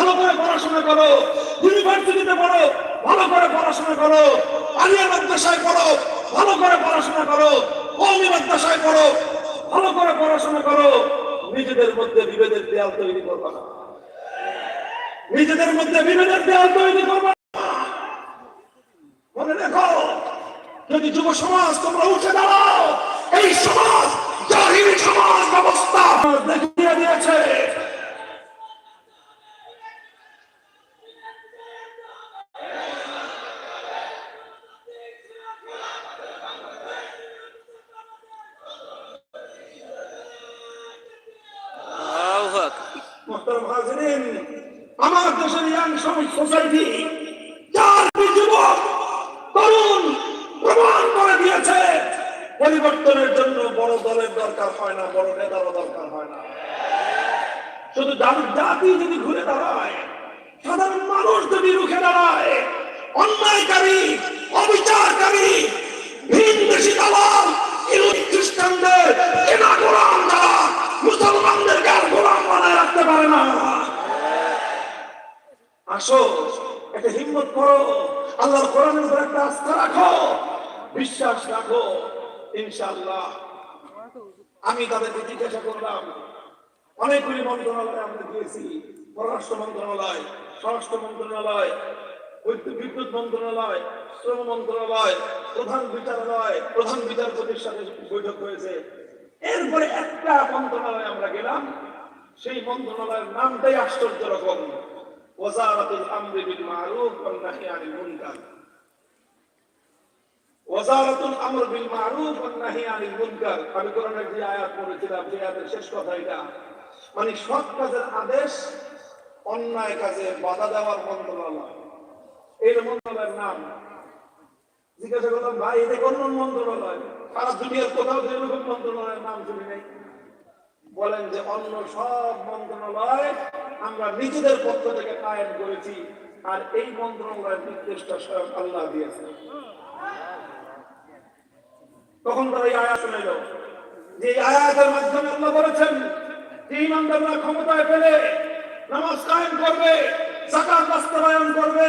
ভালো করে পড়াশোনা করো। ইউনিভার্সিটিতে পড়ো, ভালো করে পড়াশোনা করো। আলিয়া মাদ্রাসায় পড়ো, ভালো করে পড়াশোনা করো। কৌমি মাদ্রাসায় পড়ো, ভালো করে পড়াশোনা করো। নিজেদের মধ্যে বিভেদের দেয়াল তৈরি করবা না। নিজেদের মধ্যে বিভেদের দেয়াল তৈরি করবা। মনে রেখো, যদি যুব সমাজ তোমরা উঠে দাঁড়াও, এই সমাজ জাহিরি সমাজ ব্যবস্থা। দেখিয়ে দিয়েছে। হাজরিন আমার দেশের ইয়াং সোসাইটি যার যুবক তরুণ প্রমাণ করে দিয়েছে, পরিবর্তনের জন্য বড় দলের দরকার হয় না, বড় নেতারও দরকার হয় না। শুধু জাতি- জাতি যদি ঘুরে দাঁড়ায়, সাধারণ মানুষ যদি রুখে দাঁড়ায়, অন্যায়কারী, অবিচারকারী ভিন দেশি আসো একটা হিম্মত করো। আল্লাহর কোরআনের উপর একটা আস্থা রাখো, বিশ্বাস রাখো, ইনশাআল্লাহ। আমি তাদেরকে জিজ্ঞাসা করলাম, অনেকগুলি মন্ত্রণালয় আমরা দিয়েছি, পররাষ্ট্র মন্ত্রণালয়, স্বরাষ্ট্র মন্ত্রণালয় বিদ্যুৎ মন্ত্রণালয়, শ্রম মন্ত্রণালয়, প্রধান বিচারালয়, প্রধান বিচারপতির সাথে বৈঠক হয়েছে। এরপরে একটা মন্ত্রণালয় আমরা গেলাম, সেই মন্ত্রণালয়ের নামটাই আশ্চর্য রকম ওয়াজারাতুল আমরি বিল মারুফ ওয়ান নাহি আনিল মুনকার। ওয়াজারাতুল আমর বিল মারুফ ওয়ান নাহি আনিল মুনকার। আমি কোরআনের যে আয়াত পড়েছিলাম সেই আয়াতের শেষ কথা এটা। মানে সৎ কাজের আদেশ, অন্যায় কাজে বাধা দেওয়ার মন্ত্রণালয়। এই মন্ত্রণালয়ের নাম। জিজ্ঞাসা করলাম, ভাই, এটা কোন মন্ত্রণালয়? সারা দুনিয়ার কোথাও তো এরকম মন্ত্রণালয়ের নাম শুনি নাই। বলেন যে অন্য সব মন্ত্রণালয় আমরা নিজেদের পক্ষ থেকে কায়েম করেছি, আর এই মন্ত্রণালয়ের নির্দেশটা স্বয়ং আল্লাহ দিয়েছে। তখন তারা এই আয়াত শুনে যে আয়াতের মাধ্যমে আল্লাহ বলেছেন, যে ইমানদাররা ক্ষমতায় পেলে নামাজ কায়েম করবে জাকাত বাস্তবায়ন করবে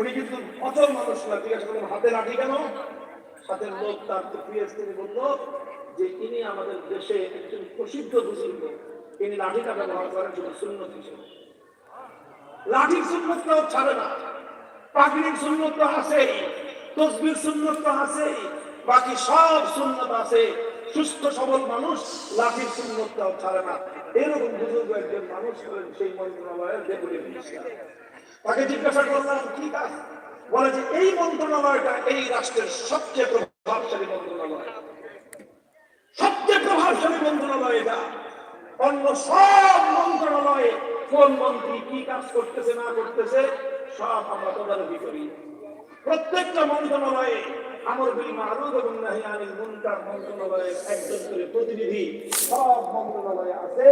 উনি কিন্তু অচল মানুষ না। জিজ্ঞাসা করলাম হাতে লাঠি কেন? সাথে লোক তার পিএস তিনি বলল যে ইনি আমাদের দেশে একজন প্রসিদ্ধ বুজুর্গ। তিনি লাঠিটা ব্যবহার করেন শুধু সুন্নত হিসেবে। লাঠির সুন্নত কেউ ছাড়ে না। পাখির সুন্নত তো আছেই, তসবির সুন্নত তো আছেই, বাকি সব সুন্নত আছে। সুস্থ, সবল মানুষ লাঠির সুন্নতটাও ছাড়ে না। এরকম বুজুর্গ একজন মানুষ হলেন সেই মন্ত্রণালয়ের ডেপুটি মিনিস্টার। তাকে জিজ্ঞাসা করলাম, কি কাজ? বলে যে, এই মন্ত্রণালয়টা এই রাষ্ট্রের সবচেয়ে প্রভাবশালী মন্ত্রণালয়। সবচেয়ে প্রভাবশালী মন্ত্রণালয় এটা। অন্য সব মন্ত্রণালয়ে কোন মন্ত্রী কি কাজ করতেছে, না করতেছে, সব আমরা তদারকি করি। প্রত্যেকটা মন্ত্রণালয়ে আমর বিল মারুফ এবং নাহি মন্ত্রণালয়ের একজন করে প্রতিনিধি সব মন্ত্রণালয়ে আছে।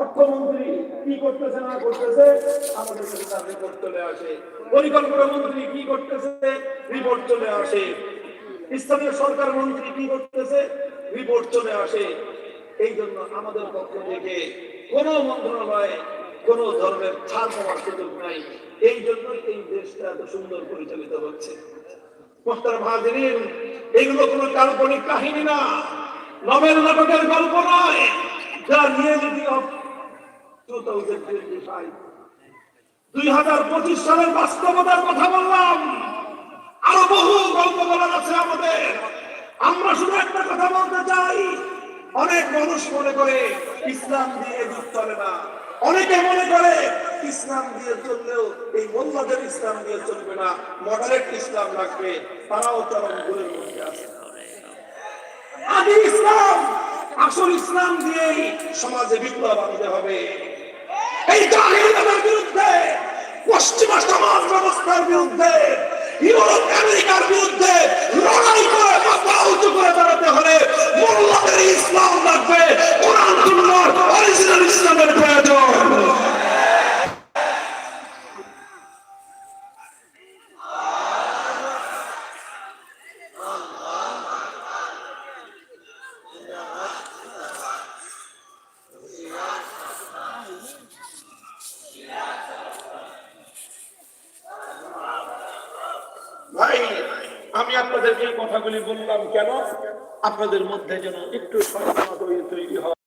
অর্থমন্ত্রী কি করতেছে, না করতেছে, আমাদের কাছে রিপোর্ট চলে আসে। পরিকল্পনা মন্ত্রী কি করতেছে রিপোর্ট চলে আসে। স্থানীয় সরকার মন্ত্রী কি করতেছে রিপোর্ট চলে আসে। এই জন্য আমাদের পক্ষ থেকে কোন মন্ত্রণালয়ে কোন ধরনের ছাড় পাওয়ার সুযোগ নাই। এই জন্য এই দেশটা এত সুন্দর পরিচালিত হচ্ছে। মোস্তার ভাজরিন এগুলো কোনো কাল্পনিক কাহিনী না। নবেল নাটকের গল্প নয়। যা রিয়েলিটি অফ দুই হাজার পঁচিশ সালের বাস্তবতার কথা বললাম। আরও বহু গল্প বলার আছে আমাদের। আমরা শুধু একটা কথা বলতে চাই। অনেক মানুষ মনে করে ইসলাম দিয়ে যুগ চলে না। অনেকে মনে করে ইসলাম দিয়ে চললেও এই মোল্লাদের ইসলাম দিয়ে চলবে না। মডারেট ইসলাম লাগবে তারাও চরম ভুলের মধ্যে আছে। আদি ইসলাম, আসল ইসলাম দিয়েই সমাজে বিপ্লব আনতে হবে। এই জাহিলতার বিরুদ্ধে পশ্চিমা সমাজ ব্যবস্থার বিরুদ্ধে ইউরোপ আমেরিকার বিরুদ্ধে লড়াই করে আমি আপনাদেরকে কথাগুলি বললাম কেন? আপনাদের মধ্যে যেন একটু সচেতনতা তৈরি হয়।